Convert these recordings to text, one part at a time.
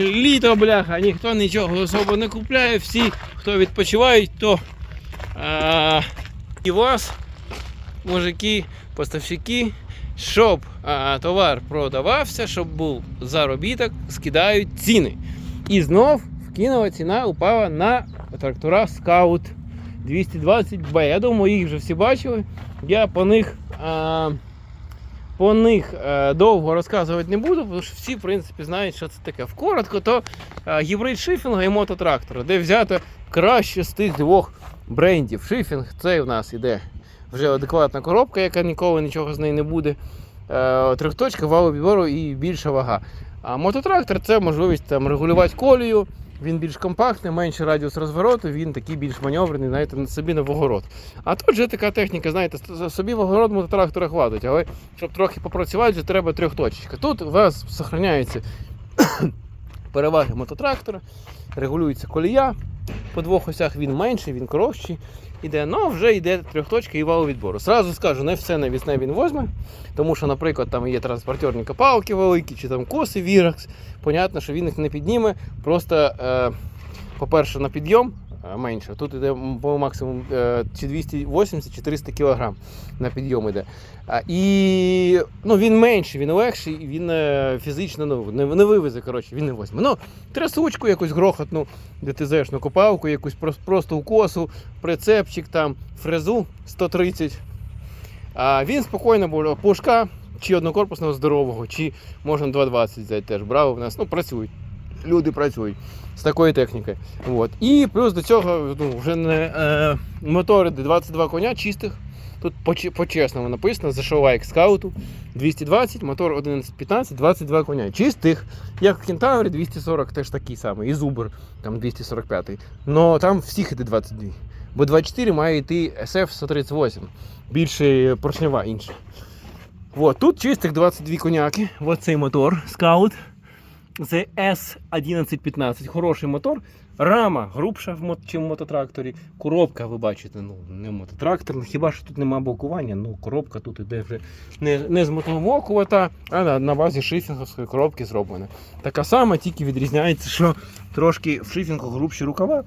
літо, бляха, ніхто нічого особо не купляє. Всі, хто відпочивають, то а, і вас, мужики, поставщики, щоб а, товар продавався, щоб був заробіток, скидають ціни. І знов вкинова ціна упала на трактора Scout 220B. Я думаю, їх вже всі бачили. Я по них. А, по них е, довго розказувати не буду, тому що всі, в принципі, знають, що це таке. Вкоротко, то е, гібрид шифінга і мототрактора, де взято краще з тих двох брендів. Шифінг це у нас іде вже адекватна коробка, яка ніколи нічого з неї не буде. Е, трьохточка, валу відбору і більша вага. А мототрактор це можливість там, регулювати колію. Він більш компактний, менший радіус розвороту, він такий більш маневрений, знаєте, собі на вогород. А тут вже така техніка, знаєте, собі вогород мототрактора хватить, але щоб трохи попрацювати, вже треба трьохточечка. Тут у вас зберігаються переваги мототрактора, регулюється колія. По двох осях він менший, він коротший. Іде, ну вже йде трьохточка і вал відбору. Сразу скажу, не все навісне він возьме, тому що, наприклад, там є транспортерні копалки великі, чи там коси Віракс. Понятно, що він їх не підніме. Просто, е, по-перше, на підйом менше. Тут іде по максимум е, чи 280 чи 300 кг на підйом іде. І ну, він менший, він легший, він е, фізично ну, не, не вивезе, коротше, він не возьме. Ну, трясучку якусь грохотну, ДТЗшну копалку, якусь прос- просто укосу, прицепчик, там, фрезу 130. А він спокійно буде пушка чи однокорпусного здорового, чи можна 220 взяти теж. Браво в нас. Ну, працюють. Люди працюють з такою технікою. От. І плюс до цього ну, вже не е, мотори 22 коня чистих. Тут по- по-чесному написано, зайшов лайк скауту 220, мотор 1115, 22 коня. Чистих, як в Кентаврі 240 теж такий самий, і Зубр там 245. Но там всіх іде 22. Бо 24 має йти SF-138, більше поршнева інша. Вот, тут чистих 22 коняки. Ось цей мотор Scout. Це S1115. Хороший мотор. Рама грубша чим в мототракторі. Коробка, ви бачите, ну не мототракторна. Хіба що тут нема блокування, ну коробка тут іде вже не, не з мотовокувата, а на, на базі шифінговської коробки зроблена. Така сама, тільки відрізняється, що трошки в шифінгу грубші рукава.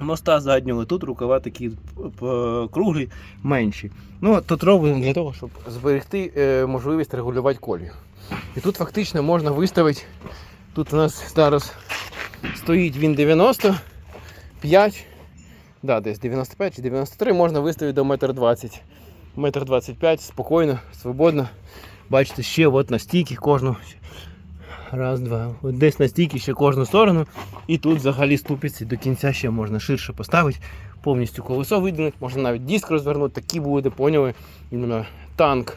Моста заднього, тут рукава такі круглі, менші. Ну, тут робимо для того, щоб зберегти е, можливість регулювати колію. І тут фактично можна виставити. Тут у нас зараз стоїть він 95, да, десь 95 чи 93, можна виставити до 1,20 м. Метр 25 спокійно, свободно. Бачите, ще от на кожну. Раз, два. От десь на ще кожну сторону. І тут взагалі ступиці до кінця ще можна ширше поставити, повністю колесо виділити, можна навіть диск розвернути, такі буде, поняли, іменно танк.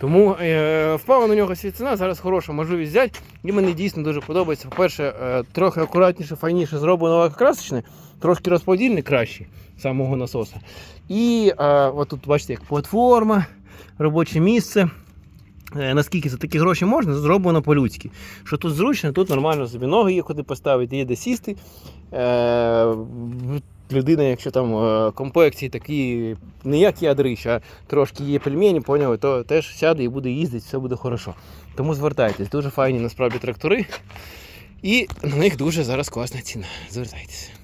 Тому е, впала на нього ціна, зараз хороша можливість взяти. І мені дійсно дуже подобається. По-перше, е, трохи акуратніше, файніше зроблено лакокрасочне, трошки розподільник кращий самого насоса. І е, от тут бачите, як платформа, робоче місце. Е, Наскільки за такі гроші можна, зроблено по-людськи. Що тут зручно, тут нормально собі ноги є куди поставити, є де сісти. Е, людина, якщо там е, комплекції такі, не як ядрищ, а трошки є пельмені, поняли, то теж сяде і буде їздити, все буде хорошо. Тому звертайтесь, дуже файні насправді трактори. І на них дуже зараз класна ціна. Звертайтеся.